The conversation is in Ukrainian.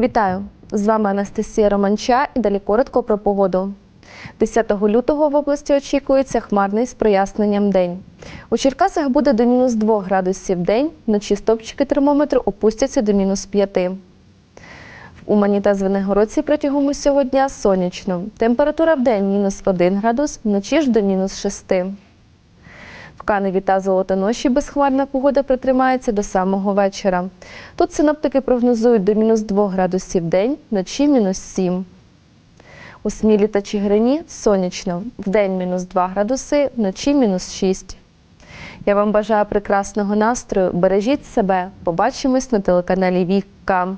Вітаю! З вами Анастасія Романча і далі коротко про погоду. 10 лютого в області очікується хмарний з проясненням день. У Черкасах буде до мінус 2 градусів день, вночі стопчики термометру опустяться до мінус 5. В Умані та Звенигородці протягом усього дня сонячно. Температура в день мінус 1 градус, вночі ж до мінус 6. В Каневі та Золотоноші безхмарна погода протримається до самого вечора. Тут синоптики прогнозують до мінус 2 градусів день, вночі мінус 7. У Смілі та Чигирині сонячно. Вдень мінус 2 градуси, вночі мінус 6. Я вам бажаю прекрасного настрою. Бережіть себе. Побачимось на телеканалі Віка.